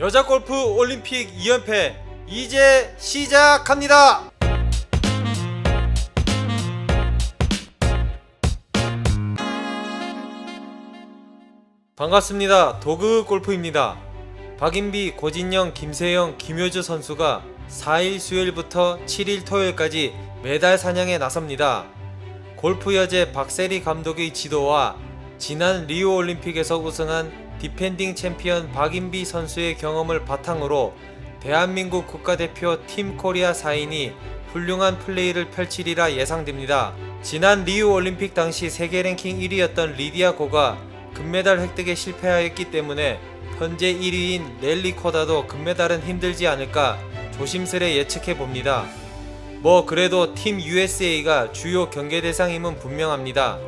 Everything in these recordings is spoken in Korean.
여자 골프 올림픽 2연패 이제 시작합니다. 반갑습니다. 도그 골프입니다. 박인비, 고진영, 김세영, 김효주 선수가 4일 수요일부터 7일 토요일까지 메달 사냥에 나섭니다. 골프 여제 박세리 감독의 지도와 지난 리우 올림픽에서 우승한 디펜딩 챔피언 박인비 선수의 경험을 바탕으로 대한민국 국가대표 팀 코리아 4인이 훌륭한 플레이를 펼치리라 예상됩니다. 지난 리우 올림픽 당시 세계 랭킹 1위였던 리디아 고가 금메달 획득에 실패하였기 때문에 현재 1위인 넬리 코다도 금메달은 힘들지 않을까 조심스레 예측해 봅니다. 뭐 그래도 팀 USA가 주요 경계 대상임은 분명합니다.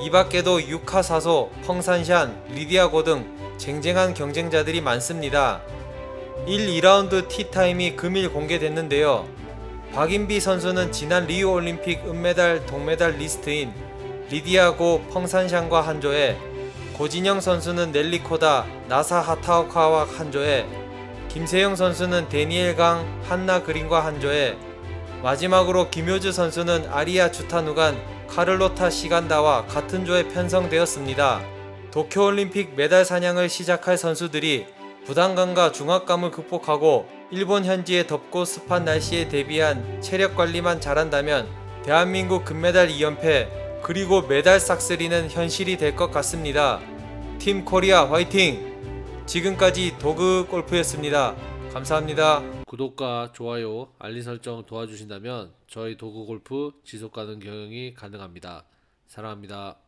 이 밖에도 유카 사소, 펑산샨, 리디아고 등 쟁쟁한 경쟁자들이 많습니다. 1, 2라운드 티타임이 금일 공개됐는데요. 박인비 선수는 지난 리우 올림픽 은메달, 동메달 리스트인 리디아고, 펑산샨과 한 조에 고진영 선수는 넬리코다, 나사 하타오카와 한 조에 김세영 선수는 데니엘 강, 한나 그린과 한 조에 마지막으로 김효주 선수는 아리아 주타누간 카를로타 시간다와 같은 조에 편성되었습니다. 도쿄올림픽 메달 사냥을 시작할 선수들이 부담감과 중압감을 극복하고 일본 현지의 덥고 습한 날씨에 대비한 체력 관리만 잘한다면 대한민국 금메달 2연패 그리고 메달 싹쓸이는 현실이 될 것 같습니다. 팀 코리아 화이팅! 지금까지 도그 골프였습니다. 감사합니다. 구독과 좋아요, 알림 설정 도와주신다면 저희 도구 골프 지속 가능 경영이 가능합니다. 사랑합니다.